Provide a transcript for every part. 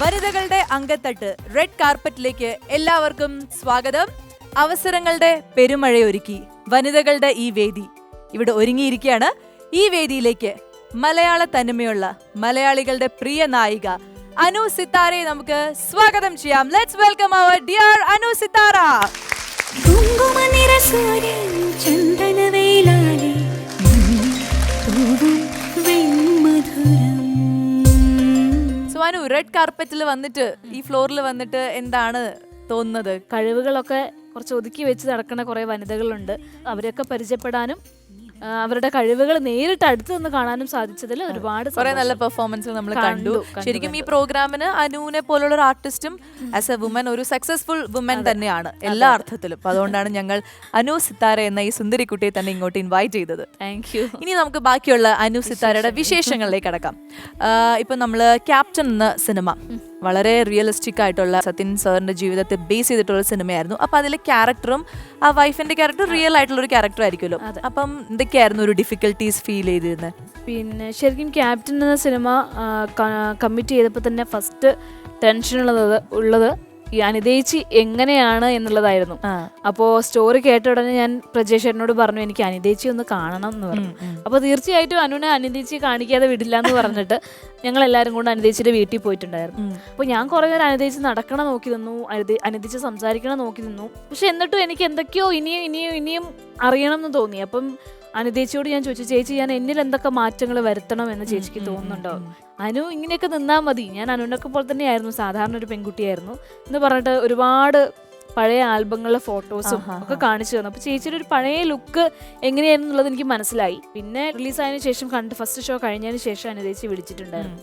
വനിതകളുടെ അങ്കത്തട്ട് റെഡ് കാർപ്പറ്റിലേക്ക് എല്ലാവർക്കും സ്വാഗതം. അവസരങ്ങളുടെ പെരുമഴയൊരുക്കി വനിതകളുടെ ഈ വേദി ഇവിടെ ഒരുങ്ങിയിരിക്കുകയാണ്. ഈ വേദിയിലേക്ക് മലയാള തനിമയുള്ള മലയാളികളുടെ പ്രിയ നായിക അനു സിത്താരയെ നമുക്ക് സ്വാഗതം ചെയ്യാം. Let's welcome our dear Anu Sithara. കുങ്കുമനിറ so red കാർപ്പറ്റിൽ വന്നിട്ട് ഈ ഫ്ലോറിൽ വന്നിട്ട് എന്താണ് തോന്നുന്നത്? കഴിവുകളൊക്കെ കുറച്ച് ഒതുക്കി വെച്ച് നടക്കുന്ന കുറേ വനിതകളുണ്ട്. അവരെയൊക്കെ പരിചയപ്പെടാനും അവരുടെ കഴിവുകൾ നേരിട്ട് അടുത്ത് നിന്ന് കാണാനും സാധിച്ചതിൽ ഒരുപാട് കുറെ നല്ല. പെർഫോമൻസ് നമ്മൾ കണ്ടു, ശരിക്കും ഈ. പ്രോഗ്രാമിന് അനുവിനെ പോലുള്ള ഒരു ആർട്ടിസ്റ്റും ആസ് എ വുമൻ ഒരു സക്സസ്ഫുൾ വുമൻ തന്നെയാണ് എല്ലാ അർത്ഥത്തിലും. അപ്പൊ അതുകൊണ്ടാണ് ഞങ്ങൾ അനു സിത്താര എന്ന ഈ സുന്ദരി കുട്ടിയെ തന്നെ ഇങ്ങോട്ട് ഇൻവൈറ്റ് ചെയ്തത്. താങ്ക് യു ഇനി നമുക്ക് ബാക്കിയുള്ള അനു സിത്താരയുടെ വിശേഷങ്ങളിലേക്ക് കടക്കാം. ഇപ്പൊ നമ്മൾ ക്യാപ്റ്റൻ എന്ന സിനിമ വളരെ റിയലിസ്റ്റിക് ആയിട്ടുള്ള സത്യൻ സാറിന്റെ ജീവിതത്തെ ബേസ് ചെയ്തിട്ടുള്ള സിനിമയായിരുന്നു അപ്പൊ അതിലെ ക്യാരക്ടറും ആ വൈഫിന്റെ ക്യാരക്ടർ റിയൽ ആയിട്ടുള്ള ഒരു ക്യാരക്ടർ ആയിരിക്കുമല്ലോ. അപ്പം എന്തൊക്കെയായിരുന്നു ഒരു ഡിഫിക്കൽട്ടീസ് ഫീൽ ചെയ്തിരുന്നത് പിന്നെ ശരിക്കും ക്യാപ്റ്റൻ എന്ന സിനിമ കമ്മിറ്റ് ചെയ്തപ്പോൾ തന്നെ ഫസ്റ്റ് ടെൻഷൻ ഉള്ളത് ഉള്ളത് ഈ അനിതേച്ചി എങ്ങനെയാണ് എന്നുള്ളതായിരുന്നു. അപ്പോ സ്റ്റോറി കേട്ട ഉടനെ ഞാൻ പ്രജേഷേട്ടനോട് പറഞ്ഞു എനിക്ക് അനിതേച്ചി ഒന്ന് കാണണം എന്ന് പറഞ്ഞു. അപ്പോൾ തീർച്ചയായിട്ടും അനുവിനെ അനിതേച്ചി കാണിക്കാതെ വിടില്ല എന്ന് പറഞ്ഞിട്ട് ഞങ്ങൾ എല്ലാവരും കൂടെ അനിതേച്ചിയുടെ വീട്ടിൽ പോയിട്ടുണ്ടായിരുന്നു. അപ്പോൾ ഞാൻ കുറേ നേരം അനിതേച്ചി നടക്കണം നോക്കി നിന്നു അനിതേ- അനിതേച്ചി സംസാരിക്കണം നോക്കി നിന്നു. പക്ഷെ എന്നിട്ടും എനിക്ക് എന്തൊക്കെയോ ഇനിയും ഇനിയും ഇനിയും അറിയണം എന്ന് തോന്നി. അപ്പം അനിതേച്ചിയോട് ഞാൻ ചോദിച്ചു ചേച്ചി ഞാൻ എന്നിൽ എന്തൊക്കെ മാറ്റങ്ങൾ വരുത്തണം? എന്ന് ചേച്ചിക്ക് തോന്നുന്നുണ്ടോ? അനു ഇങ്ങനെയൊക്കെ നിന്നാൽ മതി. ഞാൻ അനുവിനൊക്കെ പോലെ തന്നെയായിരുന്നു. സാധാരണ ഒരു പെൺകുട്ടിയായിരുന്നു. എന്ന് പറഞ്ഞിട്ട് ഒരുപാട് പഴയ ആൽബങ്ങളിലെ ഫോട്ടോസും ഒക്കെ കാണിച്ചു തന്നു. അപ്പോൾ ചേച്ചിയുടെ ഒരു പഴയ ലുക്ക് എങ്ങനെയായിരുന്നു എന്നുള്ളത് എനിക്ക് മനസ്സിലായി. പിന്നെ റിലീസായതിനു ശേഷം കണ്ട് ഫസ്റ്റ് ഷോ കഴിഞ്ഞതിന് ശേഷം അനുദേച്ചി വിളിച്ചിട്ടുണ്ടായിരുന്നു.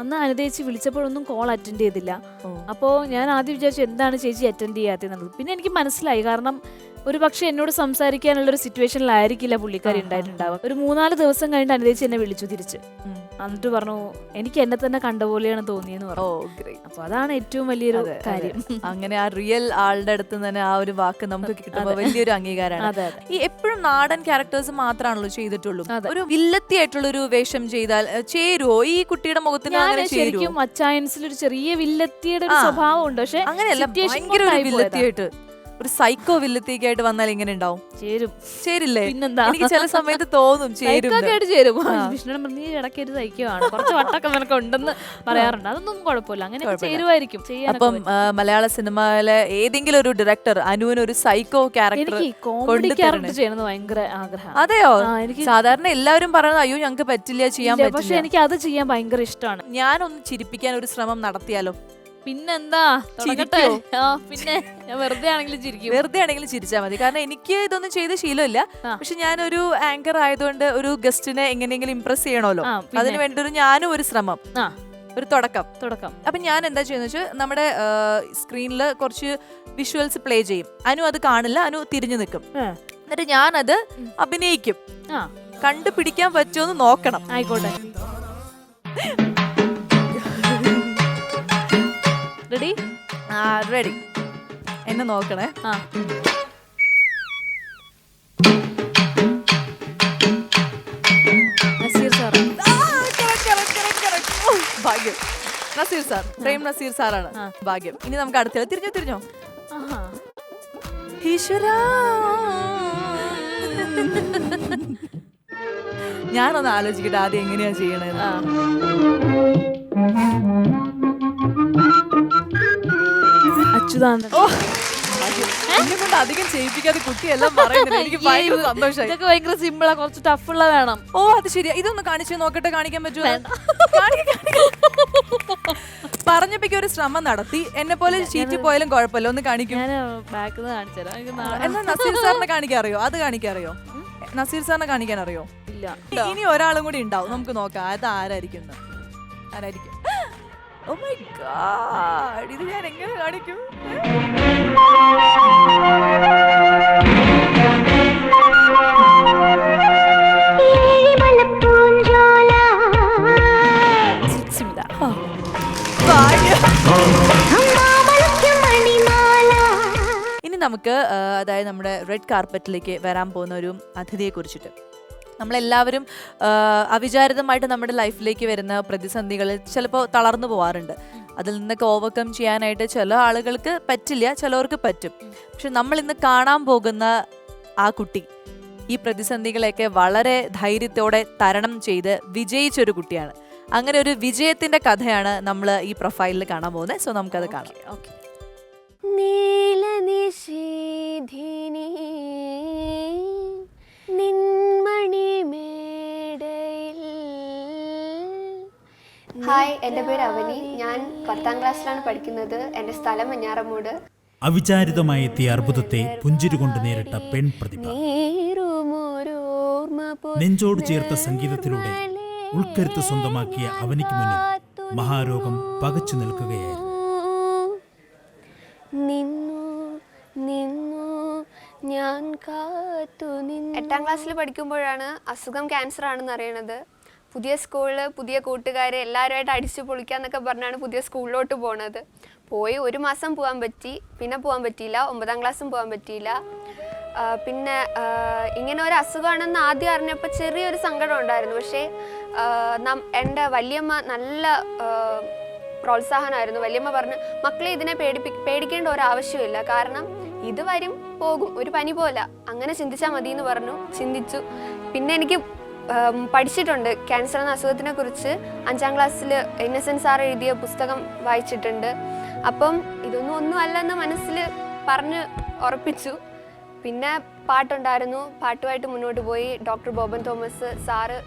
അന്ന് അനുദേച്ചി വിളിച്ചപ്പോഴൊന്നും കോൾ അറ്റൻഡ് ചെയ്തില്ല. അപ്പോൾ ഞാൻ ആദ്യം വിചാരിച്ചു എന്താണ് ചേച്ചി അറ്റൻഡ് ചെയ്യാത്തതെന്നുള്ളത്? പിന്നെ എനിക്ക് മനസ്സിലായി. കാരണം ഒരു പക്ഷെ എന്നോട് സംസാരിക്കാനുള്ള ഒരു സിറ്റുവേഷനിലായിരിക്കില്ല പുള്ളിക്കാരി ഉണ്ടായിട്ടുണ്ടാവുക. ഒരു മൂന്നാൽ ദിവസം കഴിഞ്ഞിട്ട് അനുദേശി എന്നെ വിളിച്ചു തിരിച്ച്. എന്നിട്ട് പറഞ്ഞു എനിക്ക് എന്നെ തന്നെ കണ്ട പോലെയാണ് തോന്നിയെന്ന് പറഞ്ഞു. അപ്പൊ അതാണ് ഏറ്റവും വലിയൊരു. കാര്യം. അങ്ങനെ ആ റിയൽ ആളുടെ അടുത്ത് നിന്ന് തന്നെ ആ ഒരു വാക്ക് നമുക്ക് കിട്ടുമ്പോൾ വലിയൊരു അംഗീകാരമാണ് ഈ എപ്പോഴും നാടൻ ക്യാരക്ടേഴ്സ് മാത്രമാണല്ലോ ചെയ്തിട്ടുള്ളൂ. ഒരു വില്ലത്തി ആയിട്ടുള്ള ഒരു വേഷം ചെയ്താൽ ചേരുവോ? ഈ കുട്ടിയുടെ മുഖത്തിന് ശരിക്കും അച്ചായൻസിൽ ഒരു ചെറിയ വില്ലത്തിയുടെ ഒരു. സ്വഭാവം ഉണ്ട് പക്ഷെ അങ്ങനെയല്ല ഭയങ്കര. വില്ലത്തിയായിട്ട്. ഒരു സൈക്കോ വില്ലത്തേക്കായിട്ട് വന്നാൽ എങ്ങനെ ഉണ്ടാവും. ചേരും. ചേരില്ലേ? പിന്നെന്താ? എനിക്ക് ചില സമയത്ത് തോന്നും ചേരും സൈക്കോ ആയിട്ട് ചേരും. വിഷ്ണുടെ നീ സൈക്കോ ആണ്. കുറച്ച് വട്ടൊക്കെ നിനക്ക് ഉണ്ടെന്ന് പറയാറുണ്ട്. അതൊന്നും കുഴപ്പമില്ല. അങ്ങനെ. ചേരുമായിരിക്കും. അപ്പം മലയാള സിനിമയിലെ ഏതെങ്കിലും ഒരു ഡയറക്ടർ അനുവിന് ഒരു സൈക്കോ ക്യാരക്ടർ. ക്യാരക്ടർ ചെയ്യണമെന്ന് ഭയങ്കര ആഗ്രഹം അതെയോ? എനിക്ക് സാധാരണ എല്ലാവരും പറയുന്നത് അയ്യോ ഞങ്ങൾക്ക് പറ്റില്ല ചെയ്യാൻ പറ്റില്ല. പക്ഷെ എനിക്ക് അത് ചെയ്യാൻ ഭയങ്കര ഇഷ്ടമാണ്. ഞാനൊന്ന് ചിരിപ്പിക്കാൻ ഒരു ശ്രമം നടത്തിയാലോ? പിന്നെന്താ? തുടങ്ങട്ടെ. ആ പിന്നെ ഞാൻ വെറുതെ ആണെങ്കിലും ചിരിക്കും. വെറുതെ ആണെങ്കിലും ചിരിച്ചാൽ മതി. കാരണം എനിക്ക് ഇതൊന്നും ചെയ്ത ശീലമില്ല. പക്ഷെ ഞാനൊരു ആങ്കർ ആയതുകൊണ്ട് ഒരു ഗസ്റ്റിനെ എങ്ങനെയെങ്കിലും ഇംപ്രസ് ചെയ്യണമല്ലോ. അതിന് വേണ്ടി ഒരു ഞാനും ഒരു ശ്രമം. ഒരു തുടക്കം. തുടക്കം. അപ്പൊ ഞാൻ എന്താ ചെയ്യുന്ന വെച്ചാൽ നമ്മുടെ സ്ക്രീനിൽ കുറച്ച് വിഷ്വൽസ് പ്ലേ ചെയ്യും. അനു അത് കാണില്ല. അനു തിരിഞ്ഞു നിൽക്കും. എന്നിട്ട് ഞാനത് അഭിനയിക്കും. കണ്ടുപിടിക്കാൻ പറ്റുമോ നോക്കണം. ആയിക്കോട്ടെ. റെഡി? ആ റെഡി. എന്നെ നോക്കണേ. ആ. നസീർ സാർ. ഭാഗ്യം. നസീർ സാർ പ്രേം നസീർ സാറാണ്. ഭാഗ്യം. ഇനി നമുക്ക് അടുത്ത തിരിഞ്ഞോ തിരിഞ്ഞോ? ഈശ്വരാ. ഞാനൊന്ന് ആലോചിക്കട്ടെ ആദ്യം എങ്ങനെയാ ചെയ്യണേന്ന്. എന്നെ കൊണ്ട് അധികം ചെയ്യിപ്പിക്കാതെ കുട്ടിയെല്ലാം പറയുന്നില്ല. എനിക്ക് ഭയങ്കര സന്തോഷമായി. ഇതൊക്കെ ഭയങ്കര സിമ്പിളാ കുറച്ച് ടഫുള്ള വേണം. ഓ അത് ശരിയാ. ഇതൊന്ന് കാണിച്ചു നോക്കട്ടെ കാണിക്കാൻ പറ്റുമോ വേണ്ട. കാണിക്ക്, കാണിക്ക്. പറഞ്ഞപ്പോ ഒരു ശ്രമം നടത്തി. എന്നെ പോലെ ചീറ്റി പോയാലും കുഴപ്പമില്ല. ഒന്ന് കാണിക്കും. എന്നാ നസീർ സാറിനെ കാണിക്കാറിയോ അത് കാണിക്കാറിയോ നസീർ സാറിനെ കാണിക്കാൻ അറിയോ? ഇല്ല. ഇനി ഒരാളും കൂടി ഉണ്ടാവും. നമുക്ക് നോക്കാം. അത് ആരായിരിക്കും ആരായിരിക്കും? ഓ മൈ ഗാഡ് ഇത് ഞാൻ എങ്ങനെ കാണിക്കും. ഇനി നമുക്ക് അതായത് നമ്മുടെ റെഡ് കാർപ്പറ്റിലേക്ക് വരാൻ പോകുന്ന ഒരു അതിഥിയെ കുറിച്ചിട്ട് നമ്മളെല്ലാവരും അവിചാരിതമായിട്ട് നമ്മുടെ ലൈഫിലേക്ക് വരുന്ന പ്രതിസന്ധികളിൽ ചിലപ്പോൾ തളർന്നു പോവാറുണ്ട്. അതിൽ നിന്നൊക്കെ ഓവർകം ചെയ്യാനായിട്ട് ചില ആളുകൾക്ക് പറ്റില്ല ചിലവർക്ക് പറ്റും. പക്ഷെ നമ്മൾ ഇന്ന് കാണാൻ പോകുന്ന ആ കുട്ടി ഈ പ്രതിസന്ധികളെയൊക്കെ വളരെ ധൈര്യത്തോടെ തരണം ചെയ്ത് വിജയിച്ചൊരു കുട്ടിയാണ്. അങ്ങനെ ഒരു വിജയത്തിന്റെ കഥയാണ് നമ്മൾ ഈ പ്രൊഫൈലിൽ കാണാൻ പോകുന്നത് സോ നമുക്കത് കാണാം. ഓക്കെ. മേടയിൽ ഹായ് എന്റെ പേര് അവനി. ഞാൻ പത്താം ക്ലാസ്സിലാണ് പഠിക്കുന്നത്. എന്റെ സ്ഥലം മഞ്ഞാറമൂട്. അവിചാരിതമായി എത്തിയ അർബുദത്തെ പുഞ്ചിരികൊണ്ട് നേരിട്ട പെൺ പ്രതിഭ. നെഞ്ചോട് ചേർത്ത സംഗീതത്തിലൂടെ ഉൾക്കരുത്ത് സ്വന്തമാക്കിയ അവനിക്ക് മുന്നിൽ മഹാരോഗം പകച്ചു നിൽക്കുകയായിരുന്നു. നിന്നു നിന്നു. ഞാൻ എട്ടാം ക്ലാസ്സിൽ പഠിക്കുമ്പോഴാണ് അസുഖം ക്യാൻസർ ആണെന്ന് അറിയണത്. പുതിയ സ്കൂളിൽ പുതിയ കൂട്ടുകാർ എല്ലാവരുമായിട്ട് അടിച്ചു പൊളിക്കാന്നൊക്കെ പറഞ്ഞാണ് പുതിയ സ്കൂളിലോട്ട് പോണത്. പോയി ഒരു മാസം പോകാൻ പറ്റി പിന്നെ പോകാൻ പറ്റിയില്ല ഒമ്പതാം ക്ലാസ്സും പോകാൻ പറ്റിയില്ല. പിന്നെ ഇങ്ങനെ ഒരു അസുഖമാണെന്ന് ആദ്യം അറിഞ്ഞപ്പോൾ ചെറിയൊരു സങ്കടം ഉണ്ടായിരുന്നു. പക്ഷേ എന്റെ വല്യമ്മ നല്ല പ്രോത്സാഹനമായിരുന്നു വല്യമ്മ പറഞ്ഞു മക്കളെ ഇതിനെ പേടിപ്പി പേടിക്കേണ്ട ഒരു ആവശ്യമില്ല. കാരണം ഇത് വരും പോകും. ഒരു പനി പോലെ. അങ്ങനെ ചിന്തിച്ചാൽ മതി എന്ന് പറഞ്ഞു. ചിന്തിച്ചു. പിന്നെ എനിക്ക് പഠിച്ചിട്ടുണ്ട്. ക്യാൻസർ എന്ന അസുഖത്തിനെ കുറിച്ച് അഞ്ചാം ക്ലാസ്സിൽ ഇന്നസെൻസ് സാർ എഴുതിയ പുസ്തകം വായിച്ചിട്ടുണ്ട്. അപ്പം ഇതൊന്നും ഒന്നും അല്ലെന്ന് മനസ്സിൽ പറഞ്ഞ് ഉറപ്പിച്ചു. പിന്നെ പാട്ടുണ്ടായിരുന്നു. പാട്ടുമായിട്ട് മുന്നോട്ട് പോയി. ഡോക്ടർ ബോബൻ തോമസ് സാറ്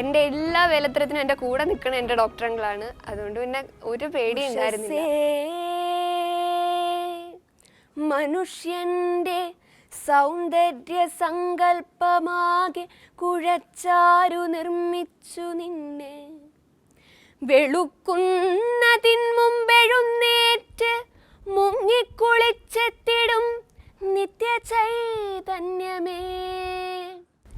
എന്റെ എല്ലാ വേലത്തരത്തിനും എന്റെ കൂടെ നിൽക്കുന്ന എന്റെ ഡോക്ടറുകളാണ്. അതുകൊണ്ട് പിന്നെ ഒരു പേടി ഉണ്ടായിരുന്നില്ല. മനുഷ്യന്റെ സൗന്ദര്യ സങ്കല്പമാകെ കുഴച്ചാരു നിർമ്മിച്ചു നിന്നെ. വെളുക്കുന്നതിൻ മുമ്പെഴുന്നേറ്റ് മുങ്ങിക്കുളിച്ചെത്തിടും നിത്യചൈതന്യമേ.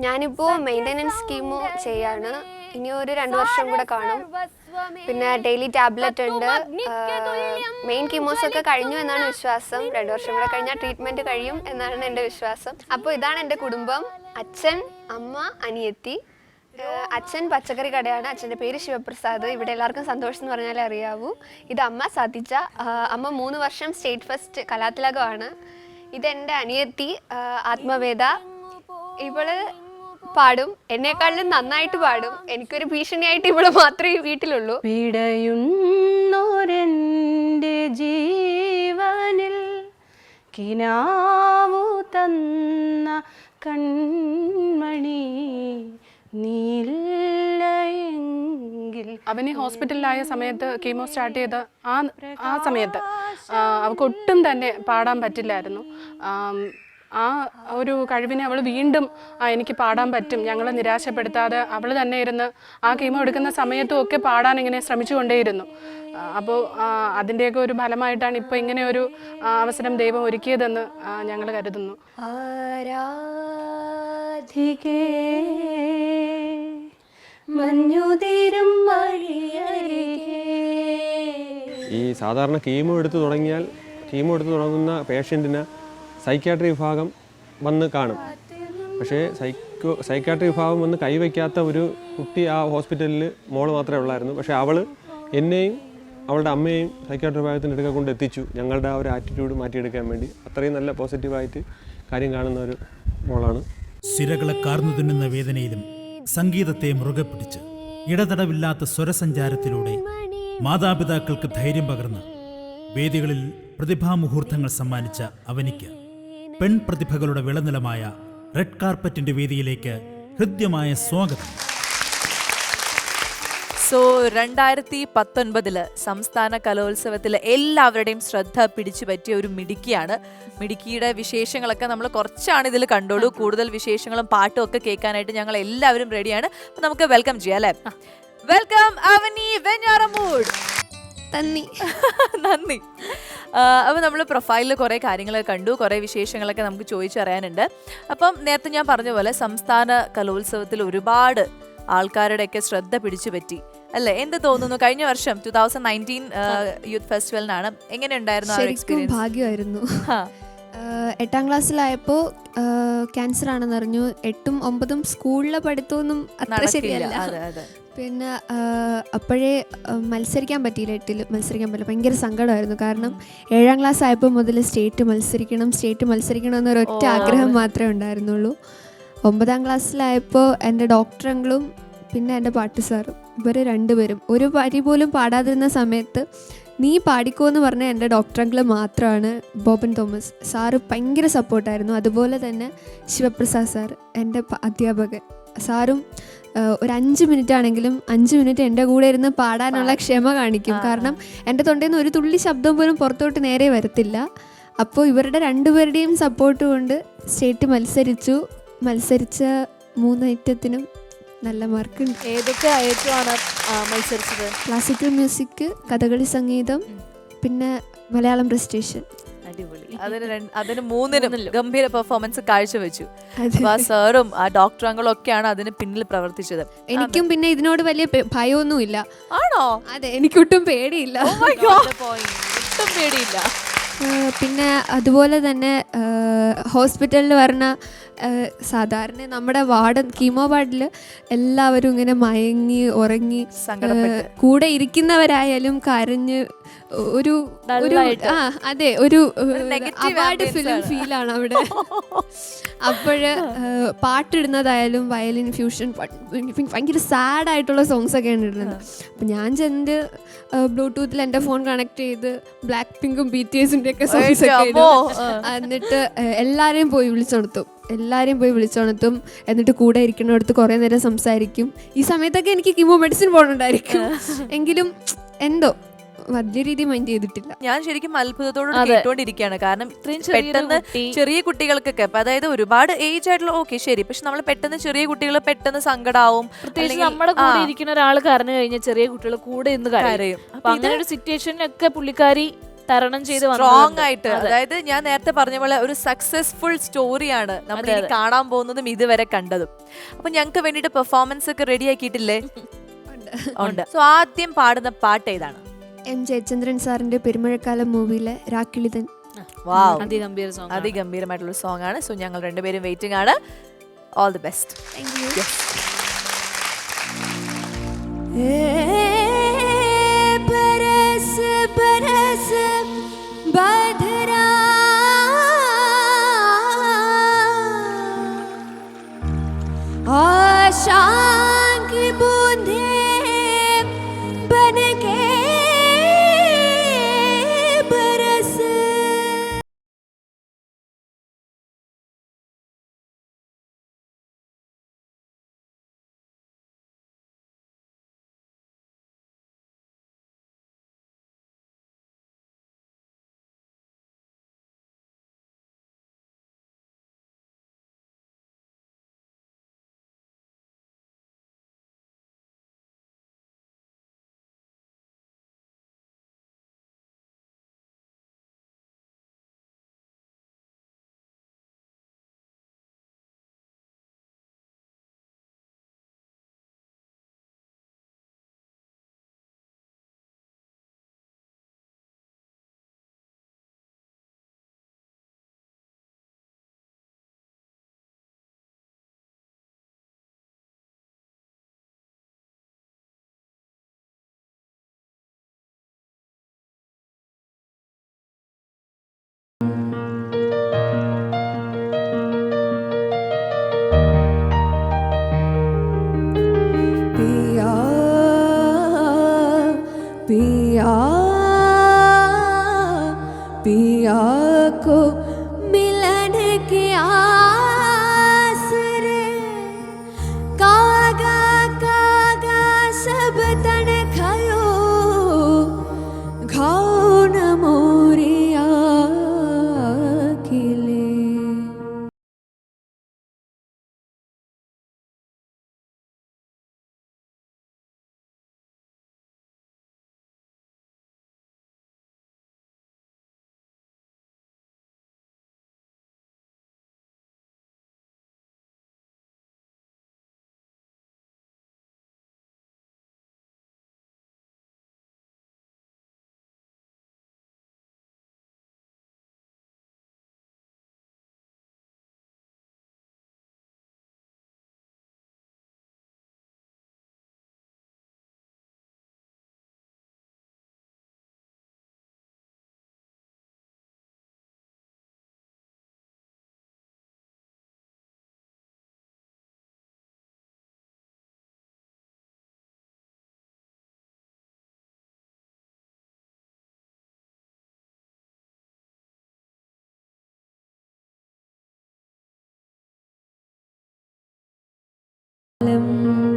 ഞാനിപ്പോ മെയിന്റെനൻസ് സ്കീമോ ചെയ്യാണ്. ഇനി ഒരു രണ്ടു വർഷം കൂടെ കാണും. പിന്നെ ഡെയിലി ടാബ്ലറ്റ് ഉണ്ട്. മെയിൻ കീമോസ് ഒക്കെ കഴിഞ്ഞു എന്നാണ് വിശ്വാസം. രണ്ടു വർഷം കൂടെ കഴിഞ്ഞാൽ ട്രീറ്റ്മെന്റ് കഴിയും എന്നാണ് എന്റെ വിശ്വാസം. അപ്പോൾ ഇതാണ് എന്റെ കുടുംബം. അച്ഛൻ അമ്മ അനിയത്തി. അച്ഛൻ പച്ചക്കറി കടയാണ്. അച്ഛന്റെ പേര് ശിവപ്രസാദ്. ഇവിടെ എല്ലാവർക്കും സന്തോഷം എന്ന് പറഞ്ഞാലേ അറിയാവൂ. ഇത് അമ്മ സതിജ അമ്മ മൂന്ന് വർഷം സ്റ്റേറ്റ് ഫസ്റ്റ് കലാതിലകമാണ് ഇതെന്റെ അനിയത്തി ആത്മവേദ. ഇവൾ പാടും. എന്നെക്കാളും നന്നായിട്ട് പാടും. എനിക്കൊരു ഭീഷണിയായിട്ട് ഇവൾ മാത്രമേ ഈ വീട്ടിലുള്ളൂ. പിടയുന്നോരെന്റെ ജീവനിൽ കിനാവു തന്ന കൺമണി നീലയെങ്കിൽ അവന് ഹോസ്പിറ്റലിലായ സമയത്ത് കീമോ സ്റ്റാർട്ട് ചെയ്ത ആ ആ സമയത്ത് അവക്ക് അവൾക്ക് ഒട്ടും തന്നെ പാടാൻ പറ്റില്ലായിരുന്നു. ആം, ഒരു കഴിവിനെ അവൾ വീണ്ടും ആ, എനിക്ക് പാടാൻ പറ്റും. ഞങ്ങളെ നിരാശപ്പെടുത്താതെ അവൾ തന്നെ ഇരുന്ന് ആ കീമോ എടുക്കുന്ന സമയത്തും ഒക്കെ പാടാൻ ഇങ്ങനെ ശ്രമിച്ചുകൊണ്ടേയിരുന്നു അപ്പോൾ അതിന്റെയൊക്കെ ഒരു ഫലമായിട്ടാണ് ഇപ്പോൾ ഇങ്ങനെ ഒരു അവസരം ദൈവം ഒരുക്കിയതെന്ന് ഞങ്ങൾ കരുതുന്നു. ആരാധികേ മഞ്ഞുതീരും ഈ സാധാരണ കീമോ എടുത്തു തുടങ്ങിയാൽ കീമോ എടുത്തു തുടങ്ങുന്ന പേഷ്യന്റിന് സൈക്യാട്രി വിഭാഗം വന്ന് കാണും. പക്ഷേ സൈക്കോ സൈക്യാട്രി വിഭാഗം വന്ന് കൈവയ്ക്കാത്ത ഒരു കുട്ടി ആ ഹോസ്പിറ്റലിൽ മോൾ മാത്രമേ ഉള്ളായിരുന്നു. പക്ഷേ അവൾ എന്നെയും അവളുടെ അമ്മയെയും സൈക്യാട്രി വിഭാഗത്തിന്റെ അടുക്ക കൊണ്ട് എത്തിച്ചു. ഞങ്ങളുടെ ആ ഒരു ആറ്റിറ്റ്യൂഡ് മാറ്റിയെടുക്കാൻ വേണ്ടി. അത്രയും നല്ല പോസിറ്റീവായിട്ട് കാര്യം കാണുന്ന ഒരു മോളാണ്. സിരകളെ കാർന്നു തിന്നുന്ന വേദനയിലും സംഗീതത്തെ മുറുകെ പിടിച്ച് ഇടതടവില്ലാത്ത സ്വരസഞ്ചാരത്തിലൂടെ മാതാപിതാക്കൾക്ക് ധൈര്യം പകർന്ന് വേദികളിൽ പ്രതിഭാമുഹൂർത്തങ്ങൾ സമ്മാനിച്ച അവനിക്ക് പെൺപ്രതിഭകളുടെ വിളനിലമായ റെഡ് കാർപ്പറ്റിന്റെ വേദിയിലേക്ക് ഹൃദ്യമായ സ്വാഗതം. സോ രണ്ടായിരത്തി പത്തൊൻപതിൽ സംസ്ഥാന കലോത്സവത്തിൽ എല്ലാവരുടെയും ശ്രദ്ധ പിടിച്ചു പറ്റിയ ഒരു മിടുക്കിയാണ്. മിടുക്കിയുടെ വിശേഷങ്ങളൊക്കെ നമ്മൾ കുറച്ചാണ് ഇതിൽ കണ്ടോളൂ. കൂടുതൽ വിശേഷങ്ങളും പാട്ടും ഒക്കെ കേൾക്കാനായിട്ട് ഞങ്ങൾ എല്ലാവരും റെഡിയാണ് നമുക്ക് വെൽക്കം ചെയ്യാം അല്ലേ? വെൽക്കം അവനി വെഞ്ഞാറമൂഡ് തന്നി നന്ദി. അപ്പോൾ നമ്മൾ പ്രൊഫൈലിൽ കുറേ കാര്യങ്ങളൊക്കെ കണ്ടു കുറേ വിശേഷങ്ങളൊക്കെ നമുക്ക് ചോദിച്ചറിയാനുണ്ട്. അപ്പം നേരത്തെ ഞാൻ പറഞ്ഞ പോലെ സംസ്ഥാന കലോത്സവത്തിൽ ഒരുപാട് ആൾക്കാരുടെയൊക്കെ ശ്രദ്ധ പിടിച്ചു പറ്റി. അല്ലെ? എന്ത് തോന്നുന്നു? കഴിഞ്ഞ വർഷം ടൂ തൗസൻഡ് നയന്റീൻ യൂത്ത് ഫെസ്റ്റിവലിനാണ് എങ്ങനെയുണ്ടായിരുന്നു ഭാഗ്യമായിരുന്നു. എട്ടാം ക്ലാസ്സിലായപ്പോൾ ക്യാൻസർ ആണെന്ന് അറിഞ്ഞു. എട്ടും ഒമ്പതും സ്കൂളിലെ പഠിത്തമൊന്നും അത്ര ശരിയല്ല. പിന്നെ അപ്പോഴേ മത്സരിക്കാൻ പറ്റിയില്ല. എട്ടിൽ മത്സരിക്കാൻ പറ്റില്ല ഭയങ്കര സങ്കടമായിരുന്നു. കാരണം ഏഴാം ക്ലാസ് ആയപ്പോൾ മുതൽ സ്റ്റേറ്റ് മത്സരിക്കണം സ്റ്റേറ്റ് മത്സരിക്കണം എന്നൊരു ഒറ്റ ആഗ്രഹം മാത്രമേ ഉണ്ടായിരുന്നുള്ളൂ. ഒമ്പതാം ക്ലാസ്സിലായപ്പോൾ എന്റെ ഡോക്ടറെങ്കിലും പിന്നെ എന്റെ പാട്ട് സാറും ഇവർ രണ്ടുപേരും. ഒരു വരി പോലും പാടാതിരുന്ന സമയത്ത് നീ പാടിക്കോ എന്ന് പറഞ്ഞ എന്റെ ഡോക്ടറങ്കിൾ മാത്രമാണ് ബോബൻ തോമസ്. സാറ് ഭയങ്കര സപ്പോർട്ടായിരുന്നു അതുപോലെ തന്നെ ശിവപ്രസാദ് സാർ എന്റെ അധ്യാപകൻ. സാറും ഒരു അഞ്ച് മിനിറ്റ് ആണെങ്കിലും അഞ്ച് മിനിറ്റ് എന്റെ കൂടെ ഇരുന്ന് പാടാനുള്ള ക്ഷമ കാണിക്കും. കാരണം എന്റെ തൊണ്ടയിൽ നിന്ന് ഒരു തുള്ളി ശബ്ദം പോലും പുറത്തോട്ട് നേരെ വരത്തില്ല. അപ്പോൾ ഇവരുടെ രണ്ടുപേരുടെയും സപ്പോർട്ട് കൊണ്ട് സ്റ്റേറ്റ് മത്സരിച്ചു. മത്സരിച്ച മൂന്ന് ഐറ്റത്തിനും നല്ല മാർക്ക് ഏതൊക്കെ ഐറ്റമാണ് മത്സരിച്ചത്? ക്ലാസിക്കൽ മ്യൂസിക് കഥകളി സംഗീതം പിന്നെ മലയാളം പ്രസ്റ്റേഷൻ അതിന് രണ്ട്- അതിന് മൂന്നിനും ഗംഭീര പെർഫോമൻസ് കാഴ്ചവെച്ചു. ആ സാറും ആ ഡോക്ടർ അങ്ങളും ഒക്കെയാണ് അതിന് പിന്നിൽ പ്രവർത്തിച്ചത്. എനിക്കും പിന്നെ ഇതിനോട് വലിയ ഭയമൊന്നുമില്ല. ആണോ? അതെ എനിക്കൊട്ടും പേടിയില്ല. ഒട്ടും പേടിയില്ല. പിന്നെ അതുപോലെ തന്നെ ഹോസ്പിറ്റലിൽ വരണ സാധാരണ നമ്മുടെ വാർഡ് കീമോ വാർഡിൽ എല്ലാവരും ഇങ്ങനെ മയങ്ങി ഉറങ്ങി. കൂടെ ഇരിക്കുന്നവരായാലും കരഞ്ഞ് ഒരു ഒരു. ആ അതെ ഒരു അവാർഡ് ഫിലിം ഫിലിം ആണ്. ഫീലാണ് അവിടെ. അപ്പോഴ് പാട്ടിടുന്നതായാലും വയലിൻ ഫ്യൂഷൻ ഭയങ്കര സാഡ് ആയിട്ടുള്ള സോങ്സ് ഒക്കെയാണ് ഇടുന്നത്. അപ്പം ഞാൻ ചെന്ന് ബ്ലൂടൂത്തിൽ എന്റെ ഫോൺ കണക്ട് ചെയ്ത് ബ്ലാക്ക് പിങ്കും ബി ടി എസിന്റെ ഒക്കെ സോങ്സ് ഒക്കെ എന്നിട്ട് എല്ലാവരെയും പോയി വിളിച്ചുണർത്തും എല്ലാവരെയും പോയി വിളിച്ചുണർത്തും എന്നിട്ട് കൂടെ ഇരിക്കുന്നിടത്ത് കുറേ നേരം സംസാരിക്കും. ഈ സമയത്തൊക്കെ എനിക്ക് കിമോ മെഡിസിൻ പോകണുണ്ടായിരിക്കും എങ്കിലും എന്തോ വലിയ രീതി മൈൻഡ് ചെയ്തിട്ടില്ല ഞാൻ ശരിക്കും അത്ഭുതത്തോട് അതെ. കേട്ടോണ്ടിരിക്കുകയാണ് കാരണം ഇത്രയും ചെറിയൊരു പെട്ടെന്ന് കുട്ടി. ചെറിയ കുട്ടികൾക്കൊക്കെ അതായത് ഒരുപാട് ഏജ് ആയിട്ടുള്ള ഓക്കെ ശരി പക്ഷെ നമ്മൾ പെട്ടെന്ന് ചെറിയ കുട്ടികൾ പെട്ടെന്ന് സങ്കടാവും പ്രത്യേകിച്ച് അല്ലെങ്കിൽ- നമ്മുടെ കൂടെ ആ, ഇരിക്കുന്ന ഒരാൾ കരഞ്ഞു കഴിഞ്ഞാൽ ചെറിയ കുട്ടികൾ കൂടെ ഇന്ന് കരയും കരയും. അപ്പൊ അപ്പൊ അങ്ങനെ ഒരു സിറ്റുവേഷനിലൊക്കെ പുള്ളിക്കാരി തരണം ചെയ്ത് സ്ട്രോങ് വന്നതുകൊണ്ട്. ആയിട്ട് അതെ. അതായത് ഞാൻ നേരത്തെ പറഞ്ഞ പോലെ ഒരു സക്സസ്ഫുൾ സ്റ്റോറിയാണ് നമ്മൾ അതെ, ഇനി അതെ. കാണാൻ പോകുന്നതും ഇതുവരെ കണ്ടതും അപ്പൊ ഞങ്ങൾക്ക് വേണ്ടിട്ട് പെർഫോമൻസ് ഒക്കെ റെഡി ആക്കിയിട്ടില്ലേ ഉണ്ട് സോ ആദ്യം പാടുന്ന പാട്ട് ഏതാണ് എം ജയചന്ദ്രൻ സാറിന്റെ പെരുമഴക്കാലം മൂവിയിലെ രാക്കിളിതൻ. വാവ്. അതിഗംഭീരമായിട്ടുള്ള സോങ് ആണ്. സോ ഞങ്ങൾ രണ്ടുപേരും വെയിറ്റിംഗ് ആണ്. All the best thank you ബരസ് ബധരാ Hallelujah.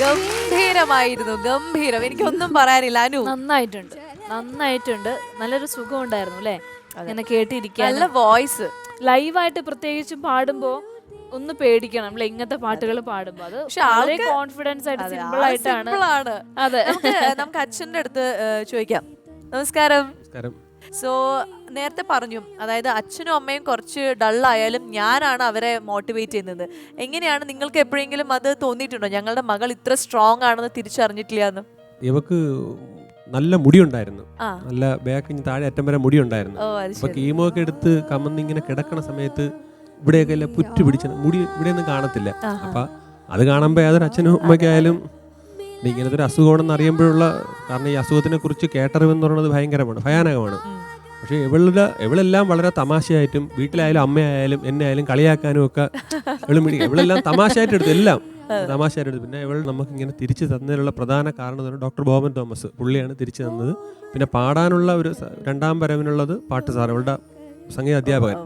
ഗംഭീരമായിരുന്നു ഗംഭീരം. എനിക്കൊന്നും പറയാനില്ല അനു. നന്നായിട്ടുണ്ട് നന്നായിട്ടുണ്ട്. നല്ലൊരു സുഖം ഉണ്ടായിരുന്നു അല്ലേ? ഇങ്ങനെ നല്ല കേട്ടിരിക്കാൻ. വോയിസ്. ലൈവായിട്ട് പ്രത്യേകിച്ച് പാടുമ്പോ ഒന്ന് പേടിക്കണം അല്ലെ? ഇങ്ങനത്തെ പാട്ടുകൾ പാടുമ്പോ. അത് പക്ഷെ വളരെ കോൺഫിഡൻസ് ആയിട്ട് അതെ, സിമ്പിൾ ആയിട്ടാണ്. അതെ. നമുക്ക് നമുക്ക് അച്ഛന്റെ അടുത്ത് ചോദിക്കാം. നമസ്കാരം. നമസ്കാരം. സോ നേരത്തെ പറഞ്ഞു അതായത് അച്ഛനും അമ്മയും കുറച്ച് ഡള്ളായാലും ഞാനാണ് അവരെ മോട്ടിവേറ്റ് ചെയ്യുന്നത്. എങ്ങനെയാണ് നിങ്ങൾക്ക് എപ്പോഴെങ്കിലും അത് തോന്നിയിട്ടുണ്ടോ? ഞങ്ങളുടെ മകൾ ഇത്ര സ്ട്രോങ് ആണെന്ന് തിരിച്ചറിഞ്ഞിട്ടില്ല എന്ന്. ഇവക്ക് നല്ല മുടിയുണ്ടായിരുന്നു. ഉണ്ടായിരുന്നു നല്ല ബാക്കിന് താഴെ അറ്റം വരെ മുടിയുണ്ടായിരുന്നു. അപ്പൊ കീമോ ഒക്കെ എടുത്ത് കമന്നിങ്ങനെ കിടക്കണ സമയത്ത് ഇവിടെയൊക്കെ എല്ലാം പുറ്റു പിടിച്ച മുടി ഇവിടെയൊന്നും കാണത്തില്ല. അപ്പൊ അത് കാണുമ്പോൾ ഏതൊരു അച്ഛനും അമ്മയ്ക്കായാലും ഇങ്ങനത്തെ ഒരു അസുഖമാണെന്ന് അറിയുമ്പോഴുള്ള കാരണം ഈ അസുഖത്തിനെ കുറിച്ച് കേട്ടറിവെന്ന് പറയുന്നത് ഭയങ്കരമാണ് ഭയാനകമാണ്. പക്ഷേ ഇവളുടെ ഇവളെല്ലാം വളരെ തമാശയായിട്ടും വീട്ടിലായാലും അമ്മയായാലും എന്നെ ആയാലും കളിയാക്കാനും ഒക്കെ ഇവളും പിടിക്കും ഇവളെല്ലാം തമാശയായിട്ട് എടുത്തു എല്ലാം തമാശയായിട്ട് എടുത്തു. പിന്നെ ഇവൾ നമുക്ക് ഇങ്ങനെ തിരിച്ചു തന്നതിനുള്ള പ്രധാന കാരണം എന്ന് ഡോക്ടർ ബോബൻ തോമസ് പുള്ളിയാണ് തിരിച്ചു തന്നത്. പിന്നെ പാടാനുള്ള ഒരു രണ്ടാം പരവിനുള്ളത് പാട്ട് സാർ ഇവളുടെ സംഗീത അധ്യാപകൻ.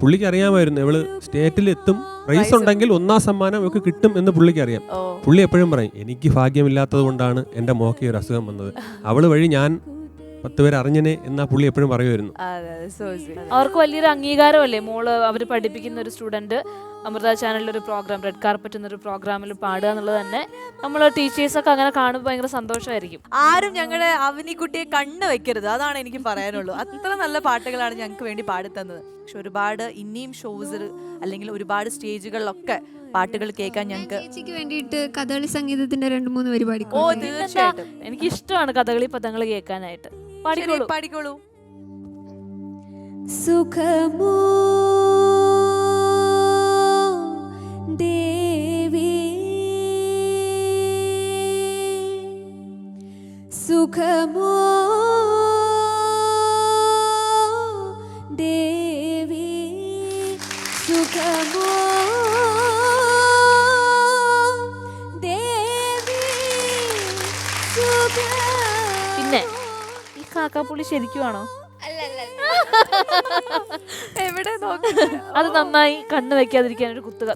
പുള്ളിക്ക് അറിയാമായിരുന്നു ഇവൾ സ്റ്റേറ്റിൽ എത്തും പ്രൈസ് ഉണ്ടെങ്കിൽ ഒന്നാം സമ്മാനം ഒക്കെ കിട്ടും എന്ന് പുള്ളിക്ക് അറിയാം. പുള്ളി എപ്പോഴും പറയും എനിക്ക് ഭാഗ്യമില്ലാത്തത് കൊണ്ടാണ് എന്റെ മോക്കി ഒരു അസുഖം വന്നത്. അവൾ വഴി ഞാൻ പത്ത് പേര് അറിഞ്ഞനെ എന്നാ പുള്ളി എപ്പോഴും പറയുമായിരുന്നു. അതെ അതെ so അവർക്ക് വലിയൊരു അംഗീകാരമല്ലേ? മോൾ അവർ പഠിപ്പിക്കുന്ന ഒരു സ്റ്റുഡന്റ് അമൃത ചാനലിൽ ഒരു പ്രോഗ്രാം റെഡ് കാർപ്പറ്റ് എന്നൊരു പ്രോഗ്രാമിൽ പാടുക എന്നുള്ളത് തന്നെ നമ്മൾ ടീച്ചേഴ്സൊക്കെ അങ്ങനെ കാണുമ്പോൾ ഭയങ്കര സന്തോഷമായിരിക്കും ആരും ഞങ്ങളുടെ അവനിക്കുട്ടിയെ കണ്ണ് വെക്കരുത് അതാണ് എനിക്ക് പറയാനുള്ളൂ. അത്ര നല്ല പാട്ടുകളാണ് ഞങ്ങൾക്ക് വേണ്ടി പാടിത്തന്നത്. പക്ഷെ ഒരുപാട് ഇനിയും ഷോസ് അല്ലെങ്കിൽ ഒരുപാട് സ്റ്റേജുകളിലൊക്കെ പാട്ടുകൾ കേൾക്കാൻ ഞങ്ങൾക്ക് ചേച്ചിക്ക് വേണ്ടിയിട്ട് കഥകളി സംഗീതത്തിന്റെ രണ്ട് മൂന്ന് പരിപാടി ഓ തീർച്ചയായിട്ടും. എനിക്ക് ഇഷ്ടമാണ് കഥകളി പദങ്ങൾ കേൾക്കാനായിട്ട്. പാടിക്കോളൂ. പാടിക്കോളൂ. സുഖമോ ശരിക്കുവാണോ എവിടെ നോക്കി അത് നന്നായി കണ്ണു വെക്കാതിരിക്കാൻ ഒരു കുത്തുക.